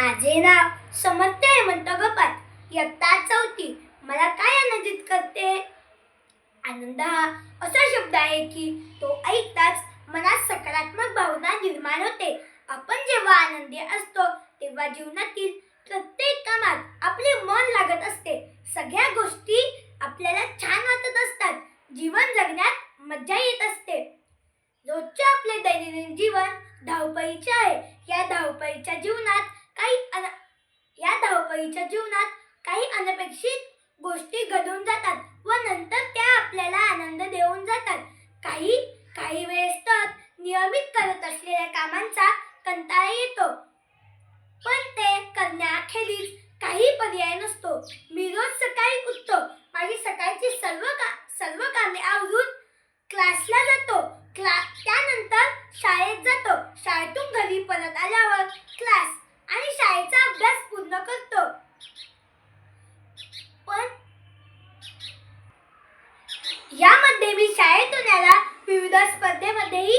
माझे नाव समर्थ हेमंत गपात इयत्ता चौथी. मला काय आनंदित करते? आनंद हा असा शब्द आहे की तो ऐकताच मनात सकारात्मक भावना निर्माण होते. आपण जेव्हा आनंदी असतो तेव्हा जीवनातील प्रत्येक कामात आपले मन लागत असते. सगळ्या गोष्टी आपल्याला छान वाटत असतात. जीवन जगण्यात मज्जा येत असते. रोजचे आपले दैनंदिन जीवन धावपळीचे आहे. या धावपळीच्या जीवनात काही अन या धावपळीच्या जीवनात काही अनपेक्षित गोष्टी घडून जातात व नंतर त्या आपल्याला आनंद देऊन जातात. काही काही वेळेस तर नियमित करत असलेल्या कामांचा कंटाळा येतो. पण ते करण्याखेरी यामध्ये मी शाळेतून याला विविध स्पर्धेमध्येही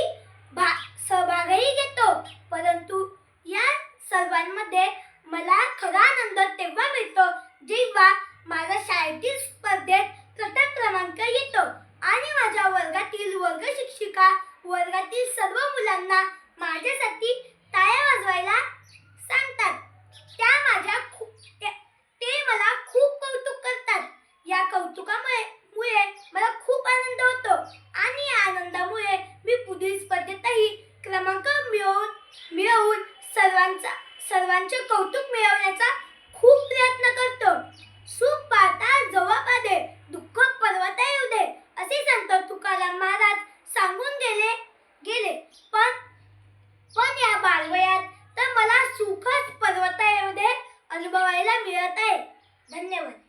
भा सहभागही घेतो. परंतु या सर्वांमध्ये मला खरा आनंद तेव्हा मिळतो जेव्हा माझा शाळेतील स्पर्धेत प्रथम क्रमांक येतो आणि माझ्या वर्गातील वर्ग शिक्षिका वर्गातील सर्व मुलांना माझ्यासाठी टाळ्या वाजवायला सांगतात. त्या माझ्या खूप त्या- ते मला खूप कौतुक करतात. या कौतुकामुळे मुळे मला खूप आनंद होतो आणि या आनंदामुळे मी पुढील स्पर्धेतही क्रमांक मिळवून मिळवून सर्वांचा सर्वांचे कौतुक मिळवण्याचा खूप प्रयत्न करतो. सुख पाहता जवळ पादे दुःख पर्वता येऊ दे असे संत तुकाराम महाराज सांगून गेले गेले. पण पण या बालवयात तर मला सुखच पर्वता येऊ दे अनुभवायला मिळत आहे. धन्यवाद.